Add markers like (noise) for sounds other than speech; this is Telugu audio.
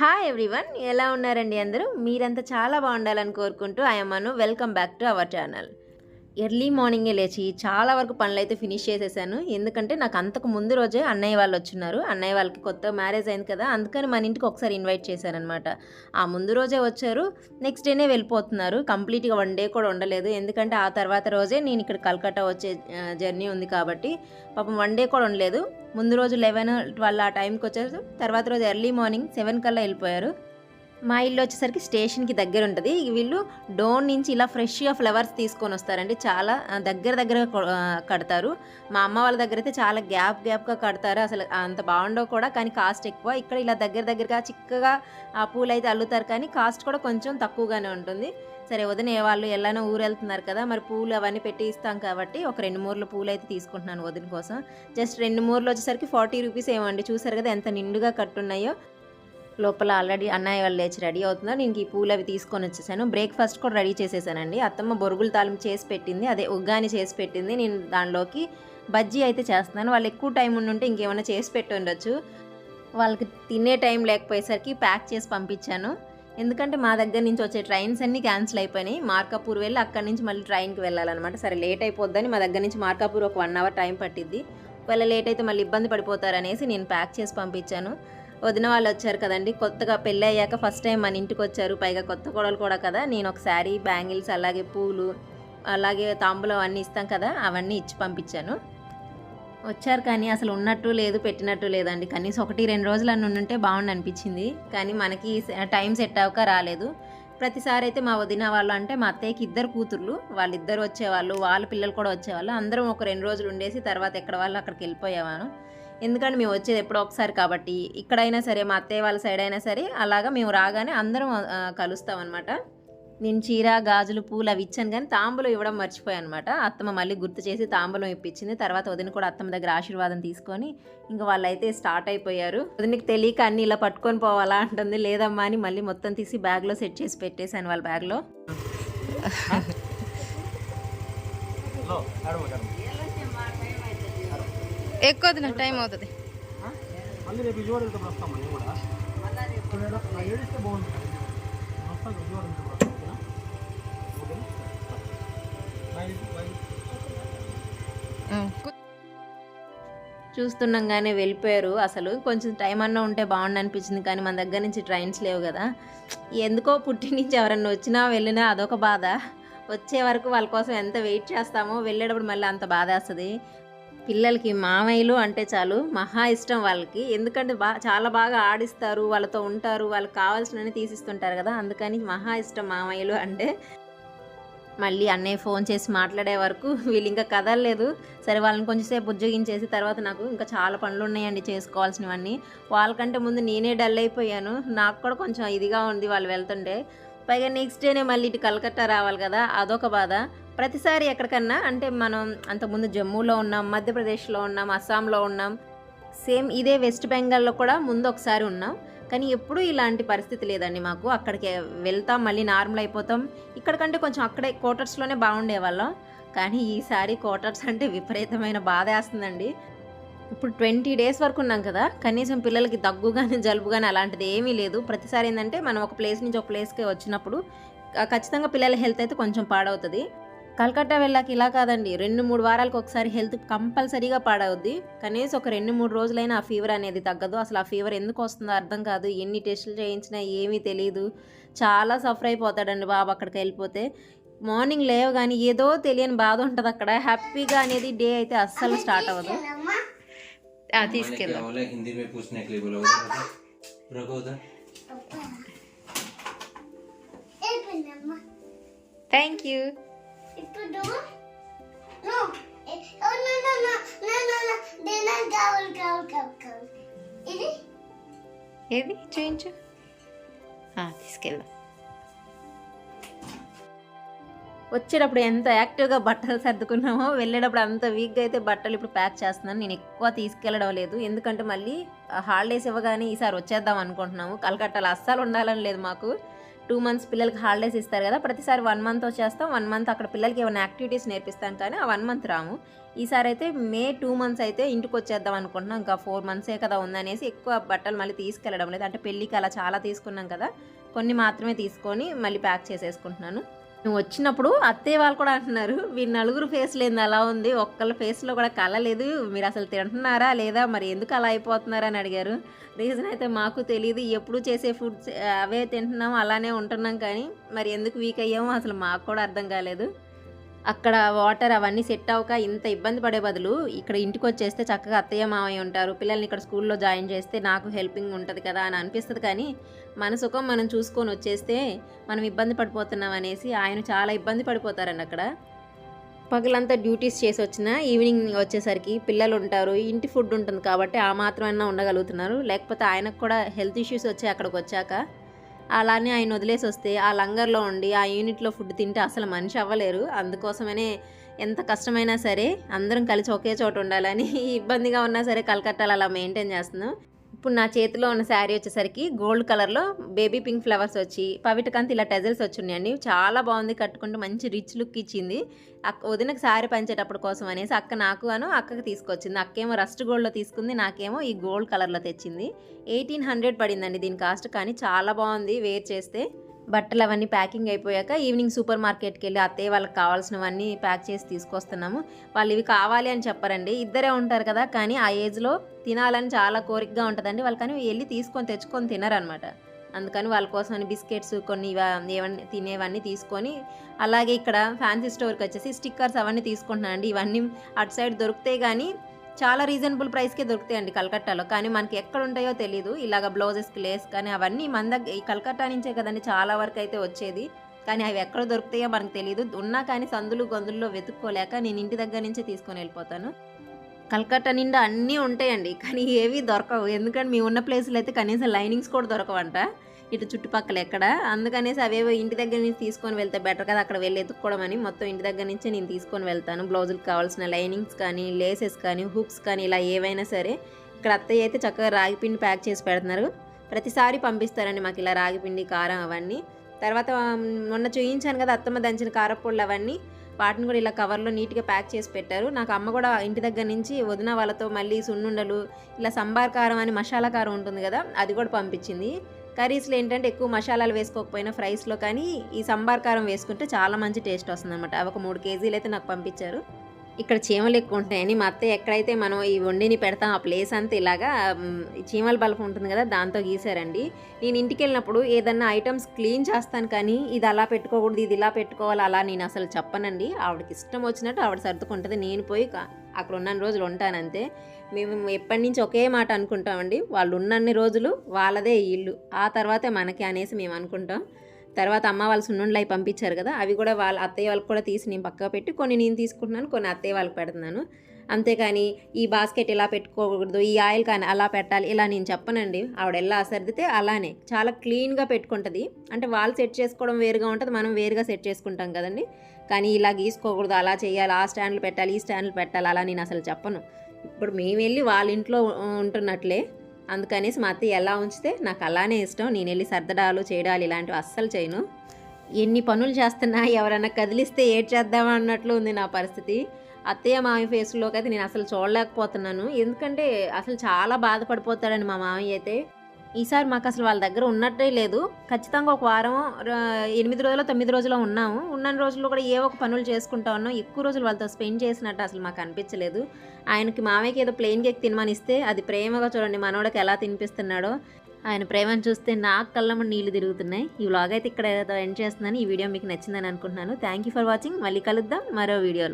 హాయ్ ఎవ్రీవన్ ఎలా ఉన్నారండి అందరూ? మీరంతా చాలా బాగుండాలని కోరుకుంటూ ఐఎమ్మను welcome back to our channel early మార్నింగే లేచి చాలా వరకు పనులు అయితే ఫినిష్ చేసేసాను. ఎందుకంటే నాకు అంతకు ముందు రోజే అన్నయ్య వాళ్ళు వచ్చిన్నారు. అన్నయ్య వాళ్ళకి కొత్త మ్యారేజ్ అయింది కదా అందుకని మన ఇంటికి ఒకసారి ఇన్వైట్ చేశారనమాట ఆ ముందు రోజే వచ్చారు నెక్స్ట్ డేనే వెళ్ళిపోతున్నారు. కంప్లీట్గా వన్ డే కూడా ఉండలేదు. ఎందుకంటే ఆ తర్వాత రోజే నేను ఇక్కడ కల్కట్టా వచ్చే జర్నీ ఉంది కాబట్టి. పాపం వన్ డే కూడా ఉండలేదు. ముందు రోజు లెవెన్ ట్వెల్వ్ ఆ టైంకి వచ్చారు. తర్వాత రోజు ఎర్లీ మార్నింగ్ సెవెన్ కల్లా వెళ్ళిపోయారు. మా ఇల్లు వచ్చేసరికి స్టేషన్కి దగ్గర ఉంటుంది. వీళ్ళు డోన్ నుంచి ఇలా ఫ్రెష్గా ఫ్లవర్స్ తీసుకొని వస్తారండి. చాలా దగ్గర దగ్గర కడతారు. మా అమ్మ వాళ్ళ దగ్గర అయితే చాలా గ్యాప్ గ్యాప్గా కడతారు. అసలు అంత బాగుండవు కూడా కానీ కాస్ట్ ఎక్కువ. ఇక్కడ ఇలా దగ్గర దగ్గరగా చిక్కగా ఆ పూలు అయితే అల్లుతారు. కానీ కాస్ట్ కూడా కొంచెం తక్కువగానే ఉంటుంది. సరే వదిన వాళ్ళు ఎలానో ఊరు వెళ్తున్నారు కదా మరి పూలు అవన్నీ పెట్టి ఇస్తాం కాబట్టి ఒక రెండు మూరలు పూలు అయితే తీసుకుంటున్నాను వదిన కోసం. జస్ట్ రెండు మూరలు వచ్చేసరికి ఫార్టీ రూపీస్ ఏమండి. చూసారు కదా ఎంత నిండుగా కట్టున్నాయో. లోపల ఆల్రెడీ అన్నయ్య వాళ్ళు లేచి రెడీ అవుతున్నారు. నేను ఈ పూలు అవి తీసుకొని వచ్చేసాను. బ్రేక్ఫాస్ట్ కూడా రెడీ చేసేసానండి. అత్తమ్మ బొరుగులు తాలింపు చేసి పెట్టింది. అదే ఉగ్గాని చేసి పెట్టింది. నేను దానిలోకి బజ్జీ అయితే చేస్తున్నాను. వాళ్ళు ఎక్కువ టైం ఉండుంటే ఇంకేమైనా చేసి పెట్టి ఉండొచ్చు. వాళ్ళకి తినే టైం లేకపోయేసరికి ప్యాక్ చేసి పంపించాను. ఎందుకంటే మా దగ్గర నుంచి వచ్చే ట్రైన్స్ అన్నీ క్యాన్సిల్ అయిపోయినాయి. మార్కాపూర్ వెళ్ళి అక్కడి నుంచి మళ్ళీ ట్రైన్కి వెళ్ళాలన్నమాట. సరే లేట్ అయిపోద్దని మా దగ్గర నుంచి మార్కాపూర్ ఒక వన్ అవర్ టైం పట్టిద్ది. ఒకవేళ లేట్ అయితే మళ్ళీ ఇబ్బంది పడిపోతారనేసి నేను ప్యాక్ చేసి పంపించాను. వదిన వాళ్ళు వచ్చారు కదండి. కొత్తగా పెళ్ళి అయ్యాక ఫస్ట్ టైం మన ఇంటికి వచ్చారు. పైగా కొత్త కోడలు కూడా కదా. నేను ఒక శారీ బ్యాంగిల్స్ అలాగే పూలు అలాగే తాంబూలం అన్నీ ఇస్తాం కదా. అవన్నీ ఇచ్చి పంపించాను. వచ్చారు కానీ అసలు ఉన్నట్టు లేదు పెట్టినట్టు లేదండి. కనీసం ఒకటి రెండు రోజులు అని ఉంటే బాగుండి అనిపించింది. కానీ మనకి టైం సెట్ అవ్వక రాలేదు. ప్రతిసారి అయితే మా వదిన వాళ్ళు అంటే మా అత్తయ్యకి ఇద్దరు కూతుర్లు. వాళ్ళిద్దరు వచ్చేవాళ్ళు వాళ్ళ పిల్లలు కూడా వచ్చేవాళ్ళు. అందరం ఒక రెండు రోజులు ఉండేసి తర్వాత ఎక్కడ వాళ్ళు అక్కడికి వెళ్ళిపోయేవాను ఎందుకంటే మేము వచ్చేది ఎప్పుడో ఒకసారి కాబట్టి ఇక్కడైనా సరే మా అత్తయ్య వాళ్ళ సైడ్ అయినా సరే అలాగా మేము రాగానే అందరం ఆ, కలుస్తాం అనమాట నేను చీర గాజులు పూలు అవి ఇచ్చాను కానీ తాంబూలం ఇవ్వడం మర్చిపోయాను అనమాట అత్తమ్మ మళ్ళీ గుర్తు చేసి తాంబూలం ఇప్పించింది. తర్వాత వదిన కూడా అత్తమ్మ దగ్గర ఆశీర్వాదం తీసుకొని ఇంకా వాళ్ళైతే స్టార్ట్ అయిపోయారు. వదినకి తెలియక అన్ని ఇలా పట్టుకొని పోవాలా అంటుంది. లేదమ్మా అని మళ్ళీ మొత్తం తీసి బ్యాగ్లో సెట్ చేసి పెట్టేశాను వాళ్ళ బ్యాగ్లో. ఎక్కువ టైం అవుతుంది. మళ్ళీ చూస్తుండగానే వెళ్ళిపోయారు. అసలు కొంచెం టైం అన్నా ఉంటే బాగుండు అనిపించింది కానీ మన దగ్గర నుంచి ట్రైన్స్ లేవు కదా. ఎందుకో పుట్టి నుంచి ఎవరన్నా వచ్చినా వెళ్ళినా అదొక బాధ. వచ్చే వరకు వాళ్ళ కోసం ఎంత వెయిట్ చేస్తామో వెళ్ళేటప్పుడు మళ్ళీ అంత బాధ వస్తుంది. పిల్లలకి మామయ్యలు అంటే చాలు మహా ఇష్టం వాళ్ళకి. ఎందుకంటే బా చాలా బాగా ఆడిస్తారు వాళ్ళతో ఉంటారు వాళ్ళకి కావాల్సినవి తీసిస్తుంటారు కదా. అందుకని మహా ఇష్టం మామయ్యలు అంటే మళ్ళీ అన్నయ్య ఫోన్ చేసి మాట్లాడే వరకు వీళ్ళు ఇంకా కదలలేదు. సరే వాళ్ళని కొంచెంసేపు ఉద్యోగించేసి తర్వాత నాకు ఇంకా చాలా పనులు ఉన్నాయండి చేసుకోవాల్సినవన్నీ. వాళ్ళకంటే ముందు నేనే డల్ అయిపోయాను. నాకు కూడా కొంచెం ఇదిగా ఉంది వాళ్ళు వెళ్తుంటే. పైగా నెక్స్ట్ డేనే మళ్ళీ ఇటు కలకత్తా రావాలి కదా అదొక బాధ. ప్రతిసారి ఎక్కడికన్నా అంటే మనం అంతకుముందు జమ్మూలో ఉన్నాం మధ్యప్రదేశ్లో ఉన్నాం అస్సాంలో ఉన్నాం సేమ్ ఇదే వెస్ట్ బెంగాల్లో కూడా ముందు ఒకసారి ఉన్నాం. కానీ ఎప్పుడూ ఇలాంటి పరిస్థితి లేదండి మాకు. అక్కడికి వెళ్తాం మళ్ళీ నార్మల్ అయిపోతాం. ఇక్కడికంటే కొంచెం అక్కడే క్వార్టర్స్లోనే బాగుండేవాళ్ళం. కానీ ఈసారి క్వార్టర్స్ అంటే విపరీతమైన బాధ వేస్తుందండి. ఇప్పుడు ట్వంటీ డేస్ వరకు ఉన్నాం కదా కనీసం పిల్లలకి దగ్గు కానీ జలుబు కానీ అలాంటిది ఏమీ లేదు. ప్రతిసారి ఏంటంటే మనం ఒక ప్లేస్ నుంచి ఒక ప్లేస్కి వచ్చినప్పుడు ఖచ్చితంగా పిల్లల హెల్త్ అయితే కొంచెం పాడవుతుంది. కలకట్టా వెళ్ళాక ఇలా కాదండి. రెండు మూడు వారాలకు ఒకసారి హెల్త్ కంపల్సరీగా పాడవుద్ది. కనీసం ఒక రెండు మూడు రోజులైనా ఆ ఫీవర్ అనేది తగ్గదు. అసలు ఆ ఫీవర్ ఎందుకు వస్తుందో అర్థం కాదు. ఎన్ని టెస్టులు చేయించినా ఏమీ తెలియదు చాలా సఫర్ అయిపోతాడండి బాబు అక్కడికి వెళ్ళిపోతే. మార్నింగ్ లేవు కానీ ఏదో తెలియని బాధ ఉంటుంది అక్కడ. హ్యాపీగా అనేది డే అయితే అస్సలు స్టార్ట్ అవ్వదు. తీసుకెళ్దాం. థ్యాంక్ యూ ఏది? చూయించు. తీసుకెళ్దాం వచ్చేటప్పుడు ఎంత యాక్టివ్గా బట్టలు సర్దుకున్నామో వెళ్ళేటప్పుడు అంత వీక్గా అయితే బట్టలు ఇప్పుడు ప్యాక్ చేస్తున్నాను. నేను ఎక్కువ తీసుకెళ్ళడం లేదు. ఎందుకంటే మళ్ళీ హాలిడేస్ ఇవ్వగానే ఈసారి వచ్చేద్దాం అనుకుంటున్నాము. కలకట్టాలో అస్సలు ఉండాలని లేదు మాకు. టూ మంత్స్ పిల్లలకి హాలిడేస్ ఇస్తారు కదా ప్రతిసారి వన్ మంత్ వచ్చేస్తాం. వన్ మంత్ అక్కడ పిల్లలకి ఏమైనా యాక్టివిటీస్ నేర్పిస్తాం కానీ ఆ వన్ మంత్ రాము. ఈసారి అయితే మే టూ మంత్స్ అయితే ఇంటికి వచ్చేద్దాం అనుకుంటున్నాం. ఇంకా ఫోర్ మంత్సే కదా ఉందనేసి ఎక్కువ బట్టలు మళ్ళీ తీసుకెళ్ళడం లేదు. అంటే పెళ్ళికి అలా చాలా తీసుకున్నాం కదా కొన్ని మాత్రమే తీసుకొని మళ్ళీ ప్యాక్ చేసేసుకుంటున్నాను. నువ్వు వచ్చినప్పుడు అత్తయ్య వాళ్ళు కూడా అంటున్నారు వీరి నలుగురు ఫేస్ లేని అలా ఉంది ఒక్కళ్ళ ఫేస్లో కూడా కళ లేదు మీరు అసలు తింటున్నారా లేదా మరి ఎందుకు అలా అయిపోతున్నారా? అని అడిగారు. రీజన్ అయితే మాకు తెలియదు ఎప్పుడు చేసే ఫుడ్స్ అవే తింటున్నాం అలానే ఉంటున్నాం కానీ మరి ఎందుకు వీక్ అయ్యామో అసలు మాకు కూడా అర్థం కాలేదు. అక్కడ వాటర్ అవన్నీ సెట్ అవ్వక ఇంత ఇబ్బంది పడే బదులు ఇక్కడ ఇంటికి వచ్చేస్తే చక్కగా అత్తయ్య మావయ్య ఉంటారు. పిల్లల్ని ఇక్కడ స్కూల్లో జాయిన్ చేస్తే నాకు హెల్పింగ్ ఉంటుంది కదా అని అనిపిస్తుంది కానీ మన సుఖం మనం చూసుకొని వచ్చేస్తే మనం ఇబ్బంది పడిపోతున్నాం అనేసి ఆయన చాలా ఇబ్బంది పడిపోతారండి అక్కడ. పగలంతా డ్యూటీస్ చేసి వచ్చిన ఈవినింగ్ వచ్చేసరికి పిల్లలు ఉంటారు ఇంటి ఫుడ్ ఉంటుంది కాబట్టి ఆ మాత్రమైనా ఉండగలుగుతున్నారు. లేకపోతే ఆయనకు కూడా హెల్త్ ఇష్యూస్ వచ్చాయి అక్కడికి వచ్చాక. అలానే ఆయన వదిలేసి వస్తే ఆ లంగర్లో ఉండి ఆ యూనిట్లో ఫుడ్ తింటే అసలు మనిషి అవ్వలేరు. అందుకోసమనే ఎంత కష్టమైనా సరే అందరం కలిసి ఒకే చోట ఉండాలని (laughs) ఇబ్బందిగా ఉన్నా సరే కలకట్టాలు అలా మెయింటైన్ చేస్తున్నాం. ఇప్పుడు నా చేతిలో ఉన్న శారీ వచ్చేసరికి గోల్డ్ కలర్లో బేబీ పింక్ ఫ్లవర్స్ వచ్చి పవిటకంత ఇలా టెజల్స్ వచ్చున్నాయండి. చాలా బాగుంది కట్టుకుంటే మంచి రిచ్ లుక్ ఇచ్చింది. అక్క వదినకు శారీ పంచేటప్పుడు కోసం అనేసి అక్క నాకు అను అక్కకి తీసుకొచ్చింది. అక్కేమో రస్ట్ గోల్డ్లో తీసుకుంది నాకేమో ఈ గోల్డ్ కలర్లో తెచ్చింది. ఎయిటీన్ హండ్రెడ్ పడిందండి దీని కాస్ట్ కానీ చాలా బాగుంది వేర్ చేస్తే. బట్టలు అవన్నీ ప్యాకింగ్ అయిపోయాక ఈవినింగ్ సూపర్ మార్కెట్కి వెళ్ళి అత్తయ్య వాళ్ళకి కావాల్సినవన్నీ ప్యాక్ చేసి తీసుకొస్తున్నాము. వాళ్ళు ఇవి కావాలి అని చెప్పారండి. ఇద్దరే ఉంటారు కదా కానీ ఆ ఏజ్లో తినాలని చాలా కోరికగా ఉంటుందండి. వాళ్ళు కానీ వెళ్ళి తీసుకొని తెచ్చుకొని తినరనమాట. అందుకని వాళ్ళ కోసం బిస్కెట్స్ కొన్ని ఇవ- ఏవన్నీ తినేవన్నీ తీసుకొని అలాగే ఇక్కడ ఫ్యాన్సీ స్టోర్కి వచ్చేసి స్టిక్కర్స్ అవన్నీ తీసుకుంటున్నాను అండి ఇవన్నీ అటు సైడ్ దొరుకుతాయి కానీ చాలా రీజనబుల్ ప్రైస్కే దొరుకుతాయండి కలకట్టాలో కానీ మనకి ఎక్కడ ఉంటాయో తెలియదు ఇలాగ బ్లౌజెస్కి లేస్ కానీ అవన్నీ మన దగ్గర ఈ కలకట్టా నుంచే కదండి చాలా వరకు అయితే వచ్చేది. కానీ అవి ఎక్కడ దొరుకుతాయో మనకు తెలియదు ఉన్నా కానీ సందులు గొందుల్లో వెతుక్కోలేక నేను ఇంటి దగ్గర నుంచే తీసుకొని వెళ్ళిపోతాను. కలకత్తా నిండా అన్నీ ఉంటాయండి. కానీ ఏవి దొరకవు. ఎందుకంటే మేము ఉన్న ప్లేస్లో అయితే కనీసం లైనింగ్స్ కూడా దొరకవంట. ఇటు చుట్టుపక్కల ఎక్కడ? అందుకనేసి అవేవో ఇంటి దగ్గర నుంచి తీసుకొని వెళ్తే బెటర్ కదా అక్కడ వెళ్ళి ఎత్తుక్కోవడం అని. మొత్తం ఇంటి దగ్గర నుంచే నేను తీసుకొని వెళ్తాను. బ్లౌజులకు కావాల్సిన లైనింగ్స్ కానీ లేసెస్ కానీ హుక్స్ కానీ ఇలా ఏవైనా సరే ఇక్కడ అత్తయ్య అయితే చక్కగా రాగిపిండి ప్యాక్ చేసి పెడుతున్నారు. ప్రతిసారి పంపిస్తారండి మాకు ఇలా రాగిపిండి కారం అవన్నీ. తర్వాత మొన్న చూయించాను కదా అత్తమ్మ దంచిన కారపొళ్ళు అవన్నీ. వాటిని కూడా ఇలా కవర్లో నీట్గా ప్యాక్ చేసి పెట్టారు. నాకు అమ్మ కూడా ఇంటి దగ్గర నుంచి వదిన వాళ్ళతో మళ్ళీ సున్నుండలు ఇలా సంబార్ కారం అని మసాలా కారం ఉంటుంది కదా అది కూడా పంపించింది. కర్రీస్లో ఏంటంటే ఎక్కువ మసాలాలు వేసుకోకపోయినా ఫ్రైస్లో కానీ ఈ సంబార్ కారం వేసుకుంటే చాలా మంచి టేస్ట్ వస్తుంది అనమాట అవి ఒక మూడు కేజీలు అయితే నాకు పంపించారు. ఇక్కడ చీమలు ఎక్కువ ఉంటాయని మా అత్తయ్య ఎక్కడైతే మనం ఈ వండిని పెడతాం ఆ ప్లేస్ అంతా ఇలాగా చీమల బల్బు ఉంటుంది కదా దాంతో గీసారండి నేను ఇంటికి వెళ్ళినప్పుడు ఏదన్నా ఐటమ్స్ క్లీన్ చేస్తాను కానీ ఇది అలా పెట్టుకోకూడదు ఇది ఇలా పెట్టుకోవాలి అలా నేను అసలు చెప్పనండి. ఆవిడకి ఇష్టం వచ్చినట్టు ఆవిడ సర్దుకుంటుంది. నేను పోయి అక్కడ ఉన్న రోజులు ఉంటానంతే మేము ఎప్పటి నుంచి ఒకే మాట అనుకుంటామండి? వాళ్ళు ఉన్నన్ని రోజులు వాళ్ళదే ఇల్లు. ఆ తర్వాతే మనకి అనేసి మేము అనుకుంటాం. తర్వాత అమ్మ వాళ్ళు సున్నుండలు అవి పంపించారు కదా అవి కూడా వాళ్ళ అత్తయ్య వాళ్ళకి కూడా తీసి నేను పక్కకు పెట్టి కొన్ని నేను తీసుకుంటున్నాను కొన్ని అత్తయ్య వాళ్ళకి పెడుతున్నాను. అంతేకాని ఈ బాస్కెట్ ఇలా పెట్టుకోకూడదు ఈ ఆయిల్ కానీ అలా పెట్టాలి ఇలా నేను చెప్పనండి. ఆవిడ ఎలా సర్దితే అలానే. చాలా క్లీన్గా పెట్టుకుంటుంది. అంటే వాళ్ళు సెట్ చేసుకోవడం వేరుగా ఉంటుంది మనం వేరుగా సెట్ చేసుకుంటాం కదండి. కానీ ఇలా గీసుకోకూడదు అలా చేయాలి ఆ స్టాండ్లు పెట్టాలి ఈ స్టాండ్లు పెట్టాలి అలా నేను అసలు చెప్పను. ఇప్పుడు మేము వెళ్ళి వాళ్ళ ఇంట్లో ఉంటున్నట్లే. అందుకనేసి మా అత్తయ్య ఎలా ఉంచితే నాకు అలానే ఇష్టం. నేను వెళ్ళి సర్దడాలు చేయడాలు ఇలాంటివి అస్సలు చేయను. ఎన్ని పనులు చేస్తున్నా ఎవరైనా కదిలిస్తే ఏడ్ చేద్దామా అన్నట్లు ఉంది నా పరిస్థితి. అత్తయ్య మామయ్య ఫేస్లోకి అయితే నేను అసలు చూడలేకపోతున్నాను. ఎందుకంటే అసలు చాలా బాధపడిపోతాడని మా మామయ్య అయితే. ఈసారి మాకు అసలు వాళ్ళ దగ్గర ఉన్నట్టే లేదు. ఖచ్చితంగా ఒక వారం ఎనిమిది రోజులు తొమ్మిది రోజులు ఉన్నాము. ఉన్న రోజుల్లో కూడా ఏ ఒక పనులు చేసుకుంటా ఉన్నాం. ఎక్కువ రోజులు వాళ్ళతో స్పెండ్ చేసినట్టు అసలు మాకు అనిపించలేదు. ఆయనకి మామయ్యకి ఏదో ప్లెయిన్ కేక్ తినమనిస్తే అది ప్రేమగా చూడండి మనోడికి ఎలా తినిపిస్తున్నాడో. ఆయన ప్రేమను చూస్తే నాకు కళ్ళమ్మ నీళ్ళు తిరుగుతున్నాయి. ఈ వ్లాగ్ అయితే ఇక్కడ ఎండ్ చేస్తున్నాను. ఈ వీడియో మీకు నచ్చిందని అనుకుంటున్నాను. థ్యాంక్ యూ ఫర్ వాచింగ్ మళ్ళీ కలుద్దాం మరో వీడియోలో.